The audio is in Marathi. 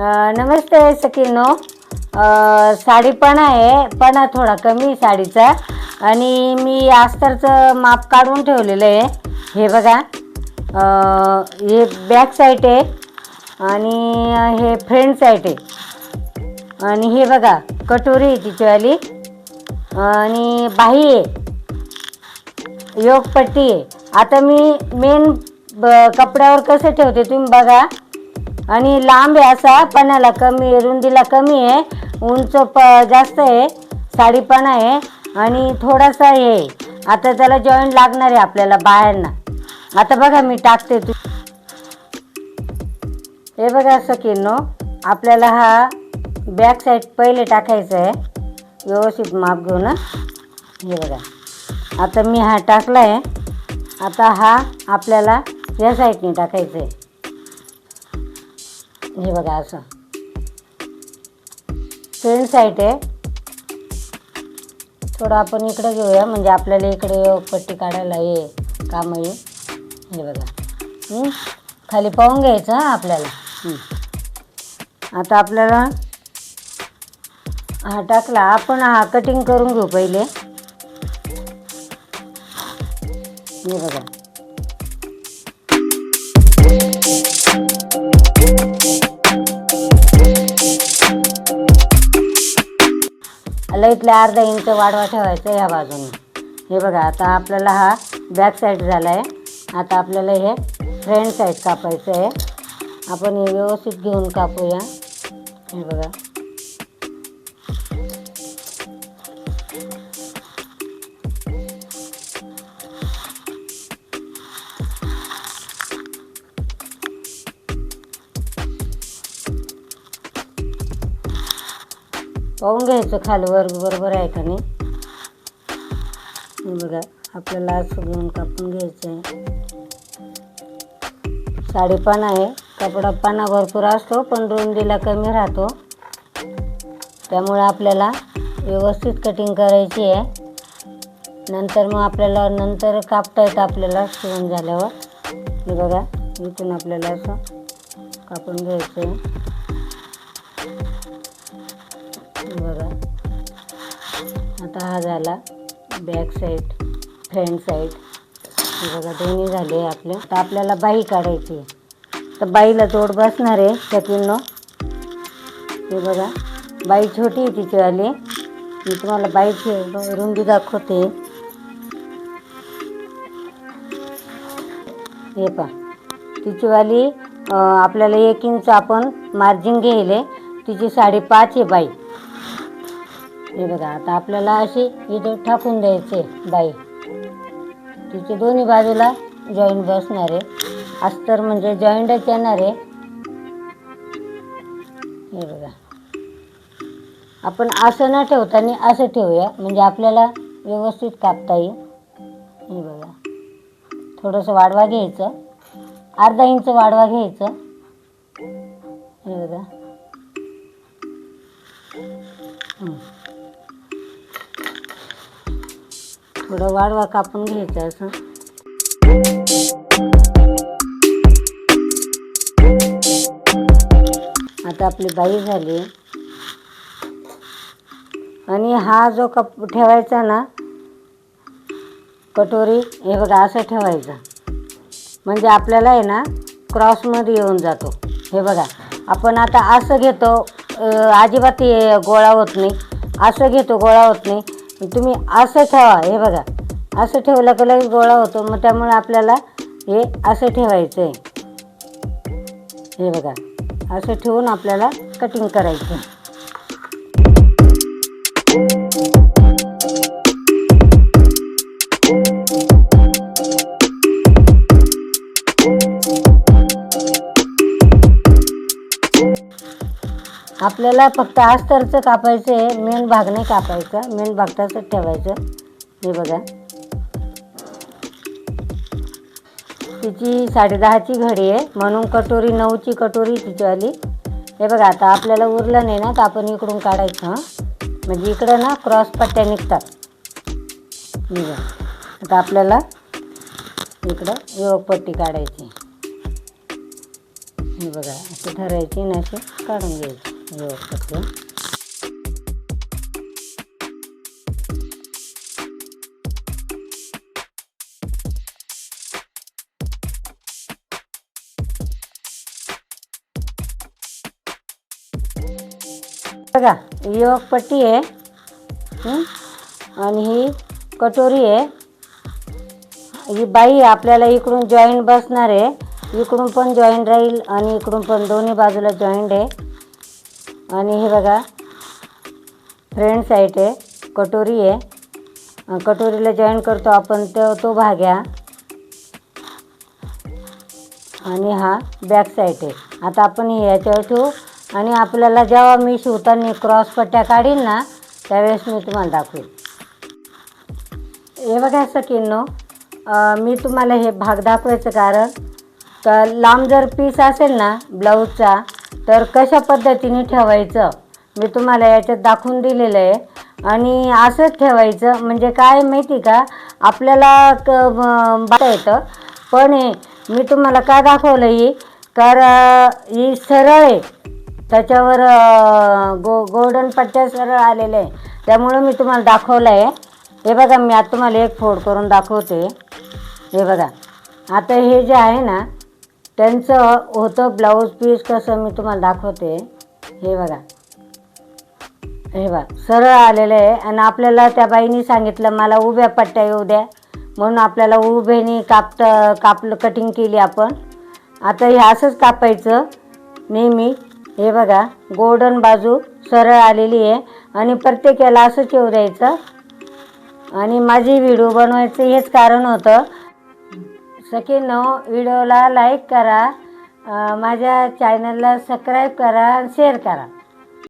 नमस्ते सखीनो. साडी पण आहे पण थोडा कमी आहे साडीचा. आणि मी आस्तरचं माप काढून ठेवलेलं आहे. हे बघा. हे बॅक साईट आहे आणि हे फ्रंट साईट आहे. आणि हे बघा कटोरी आहे तिच्यावाली. आणि बाही आहे. योगपट्टी आहे. आता मी मेन ब कपड्यावर कसं ठेवते तुम्ही बघा. आणि लांब आहे असा पणाला कमी रुंदीला कमी आहे. उंच प जास्त आहे साडीपण आहे. आणि थोडासा हे आता त्याला जॉईंट लागणार आहे आपल्याला बाहेरना. आता बघा मी टाकते तू. हे बघा असं किनो आपल्याला हा बॅक साईड पहिले टाकायचं आहे. व्यवस्थित माप घेऊन हे. बघा. आता मी हा टाकला आहे आता हा आपल्याला या साईडने टाकायचं आहे हे बघा असं. फ्रंट साईड आहे. थोडं आपण इकडे घेऊया म्हणजे आपल्याला इकडे पट्टी काढायला ये काम येईल हे बघा. खाली पाहून घ्यायचं आपल्याला. आता आपल्याला हा टाकला. आपण हा कटिंग करून घेऊ पहिले. हे बघा. लईतल्या अर्धा इंच वाढवा ठेवायचं ह्या बाजूने. हे बघा आता आपल्याला हा बॅक साईड झाला आहे आता आपल्याला हे फ्रंट साईड कापायचं आहे आपण हे व्यवस्थित घेऊन कापूया. हे बघा. पाहून घ्यायचं खालवर बरोबर आहे का नाही? बघा आपल्याला असं घेऊन कापून घ्यायचं आहे साडी पण आहे. कपडा पाना भरपूर असतो पण रुंदीला कमी राहतो. त्यामुळे आपल्याला व्यवस्थित कटिंग करायची आहे. नंतर मग आपल्याला नंतर कापता येतं आपल्याला शिवून झाल्यावर. बघा इथून आपल्याला असं कापून घ्यायचं आहे आता हा झाला बॅक साईड फ्रंट साईड हे बघा दोन्ही झाले आपले. आता आपल्याला बाई काढायची आहे. तर बाईला जोड बसणार आहे शकींनो हे बघा बाई छोटी आहे तिचीवाली मी तुम्हाला बाईची रुंदी दाखवते. हे पा तिचीवाली आपल्याला एक इंच आपण मार्जिन घेले तिची साडेपाच आहे बाई. हे बघा आता आपल्याला अशी इथे ठाकून द्यायचे बाई. तिचे दोन्ही बाजूला जॉईंट बसणार आहे. अस्तर म्हणजे जॉईंटच येणार आहे. हे बघा. आपण असं न ठेवताना असं ठेवूया म्हणजे आपल्याला व्यवस्थित कापता येईल. हे बघा. थोडंसं वाढवा घ्यायचं. अर्धा इंच वाढवा घ्यायचं. हे बघा. थोडं वाढवा कापून घ्यायचं असं. आता आपली बाई झाली. आणि हा जो कप ठेवायचा ना कटोरी हे बघा असं ठेवायचं. म्हणजे आपल्याला आहे ना क्रॉसमध्ये येऊन जातो. हे बघा आपण आता असं घेतो अजिबात गोळा होत नाही. असं घेतो गोळा होत नाही. तुम्ही असं ठेवा हे बघा. असं ठेवलं का लगेच गोळा होतो. मग त्यामुळे आपल्याला हे असं ठेवायचं आहे हे बघा. असं ठेवून आपल्याला कटिंग करायचं आपल्याला फक्त अस्तरचं कापायचं आहे मेन भाग नाही कापायचा मेन भाग तसंच ठेवायचं हे बघा. तिची साडेदहाची घडी आहे म्हणून कटोरी नऊची कटोरी तिच्यावाली हे बघा आता आपल्याला उरलं नाही ना तर आपण इकडून काढायचं हं? म्हणजे इकडं ना क्रॉस पट्ट्या निघतात. आता आपल्याला इकडं योगपट्टी काढायची हे बघा असं ठरायचे नाही असे काढून घ्यायची. व्यवस्थित बघा ही पट्टी आहे आणि ही कटोरी आहे. ही बाई आपल्याला इकडून जॉईंट बसणार आहे. इकडून पण जॉईंट राहील आणि इकडून पण दोन्ही बाजूला जॉईंट आहे. आणि हे बघा फ्रंट साईड आहे कटोरी आहे. कटोरीला जॉईन करतो आपण तो तो भाग आहे आणि हा बॅक साईड आहे. आता आपण याच्यावर ठेवू. आणि आपल्याला जेव्हा मी शिवताना क्रॉस पट्ट्या काढीन ना त्यावेळेस मी तुम्हाला दाखवेल हे बघा सकीनो मी तुम्हाला हे भाग दाखवायचं कारण तर लांब जर पीस असेल ना ब्लाऊजचा तर कशा पद्धतीने ठेवायचं? मी तुम्हाला याच्यात दाखवून दिलेलं आहे. आणि असंच ठेवायचं म्हणजे काय माहिती का? आपल्याला क बघता येतं. पण हे मी तुम्हाला का दाखवलं ही? कारण ही सरळ आहे. त्याच्यावर गो गोल्डन पट्ट्या सरळ आलेल्या आहे. त्यामुळं मी तुम्हाला दाखवलं आहे. हे बघा मी आता तुम्हाला एक फोड करून दाखवते. हे बघा. आता हे जे आहे ना त्यांचं होतं ब्लाऊज पीस कसं मी तुम्हाला दाखवते. हे बघा. हे बघा. सरळ आलेलं आहे आणि आपल्याला त्या बाईनी सांगितलं मला उभ्या पट्ट्या येऊ द्या. म्हणून आपल्याला उभेनी कापट कापलं कटिंग केली आपण. आता हे असंच कापायचं. नेहमी. हे बघा. गोल्डन बाजू सरळ आलेली आहे. आणि प्रत्येकाला असंच येऊ द्यायचं. आणि माझी व्हिडिओ बनवायचं हेच कारण होतं. सखीनो व्हिडिओला लाईक करा माझ्या चॅनलला सबस्क्राईब करा आणि शेअर करा.